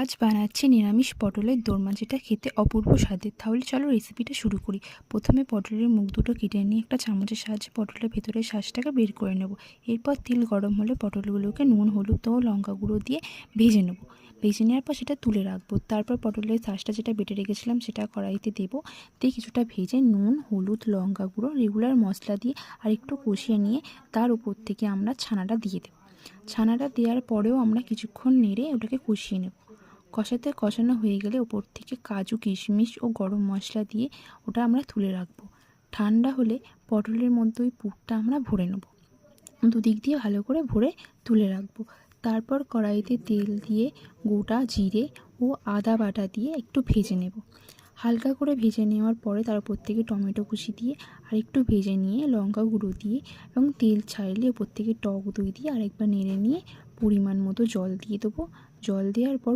আজ বানাচ্ছি নিরামিষ পটলের দোরমা, যেটা খেতে অপূর্ব স্বাদের। তাহলে চলো রেসিপিটা শুরু করি। প্রথমে পটলের মুখ দুটো কেটে নিয়ে একটা চামচের সাহায্যে পটলের ভেতরের শ্বাসটাকে বের করে নেব। এরপর তেল গরম হলে পটলগুলোকে নুন, হলুদ ও লঙ্কা গুঁড়ো দিয়ে ভেজে নেব। ভেজে নেওয়ার পর সেটা তুলে রাখব। তারপর পটলের শ্বাসটা যেটা বেটে রেখেছিলাম সেটা কড়াইতে দেবো। দিয়ে কিছুটা ভেজে নুন, হলুদ, লঙ্কা গুঁড়ো রেগুলার মশলা দিয়ে আর একটু কষিয়ে নিয়ে তার উপর থেকে আমরা ছানাটা দিয়ে দেবো। ছানাটা দেওয়ার পরেও আমরা কিছুক্ষণ নেড়ে ওটাকে কষিয়ে নেব। কষাতে কষানো হয়ে গেলে ওপর থেকে কাজু, কিশমিশ ও গরম মশলা দিয়ে ওটা আমরা তুলে রাখব। ঠান্ডা হলে পটলের মধ্যে ওই পুরটা আমরা ভরে নেব। দুদিক দিয়ে ভালো করে ভরে তুলে রাখব। তারপর কড়াইতে তেল দিয়ে গোটা জিরে ও আদা বাটা দিয়ে একটু ভেজে নেব। হালকা করে ভেজে নেওয়ার পরে তার উপর থেকে টমেটো কুচি দিয়ে আর একটু ভেজে নিয়ে লঙ্কা গুঁড়ো দিয়ে এবং তেল ছাড়লে ওপর থেকে টক দই দিয়ে আরেকবার নেড়ে নিয়ে পরিমাণ মতো জল দিয়ে দেবো। জল দেওয়ার পর